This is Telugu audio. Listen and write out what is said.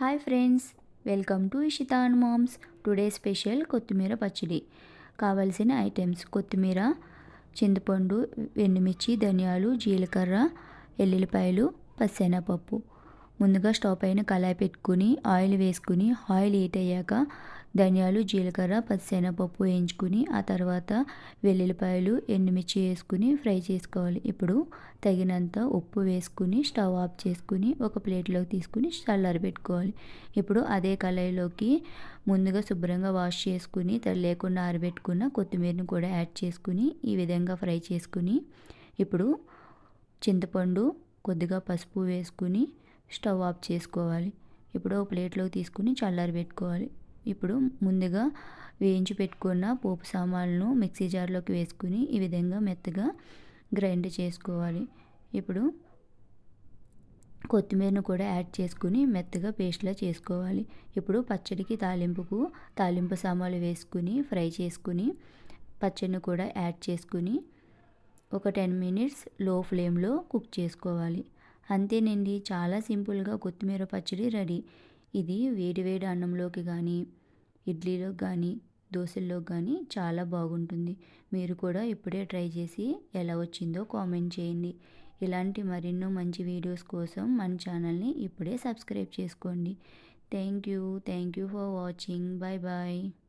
హాయ్ ఫ్రెండ్స్ వెల్కమ్ టు ఇషితాన్ మామ్స్ టుడే స్పెషల్ కొత్తిమీర పచ్చడి. కావలసిన ఐటమ్స్ కొత్తిమీర చింతపండు ఎండుమిర్చి ధనియాలు జీలకర్ర ఎల్లుల్లిపాయలు పచ్చెనపప్పు ముందుగా స్టవ్ పైన కళాయి పెట్టుకుని ఆయిల్ వేసుకుని ఆయిల్ హీట్ అయ్యాక ధనియాలు జీలకర్ర పచ్చిశనగపప్పు వేయించుకుని ఆ తర్వాత వెల్లుల్లిపాయలు ఎండుమిర్చి వేసుకుని ఫ్రై చేసుకోవాలి. ఇప్పుడు తగినంత ఉప్పు వేసుకుని స్టవ్ ఆఫ్ చేసుకుని ఒక ప్లేట్లోకి తీసుకుని చల్లారి పెట్టుకోవాలి. ఇప్పుడు అదే కళాయిలోకి ముందుగా శుభ్రంగా వాష్ చేసుకుని తడి లేకుండా ఆరబెట్టుకున్న కొత్తిమీరని కూడా యాడ్ చేసుకుని ఈ విధంగా ఫ్రై చేసుకుని ఇప్పుడు చింతపండు కొద్దిగా పసుపు వేసుకుని స్టవ్ ఆఫ్ చేసుకోవాలి. ఇప్పుడు ఒక ప్లేట్లోకి తీసుకుని చల్లారి పెట్టుకోవాలి. ఇప్పుడు ముందుగా వేయించి పెట్టుకున్న పోపు సామాన్లను మిక్సీ జార్లోకి వేసుకుని ఈ విధంగా మెత్తగా గ్రైండ్ చేసుకోవాలి. ఇప్పుడు కొత్తిమీరను కూడా యాడ్ చేసుకుని మెత్తగా పేస్ట్లా చేసుకోవాలి. ఇప్పుడు పచ్చడికి తాలింపుకు తాలింపు సామాన్లు వేసుకుని ఫ్రై చేసుకుని పచ్చడిని కూడా యాడ్ చేసుకుని ఒక టెన్ మినిట్స్లో ఫ్లేమ్లో కుక్ చేసుకోవాలి. అంతేనండి చాలా సింపుల్గా కొత్తిమీర పచ్చడి రెడీ. ఇది వేడి వేడి అన్నంలోకి కానీ ఇడ్లీలో కానీ దోశల్లో కానీ చాలా బాగుంటుంది. మీరు కూడా ఇప్పుడే ట్రై చేసి ఎలా వచ్చిందో కామెంట్ చేయండి. ఇలాంటి మరెన్నో మంచి వీడియోస్ కోసం మన ఛానల్ని ఇప్పుడే సబ్స్క్రైబ్ చేసుకోండి. Thank you. Thank you for watching. Bye bye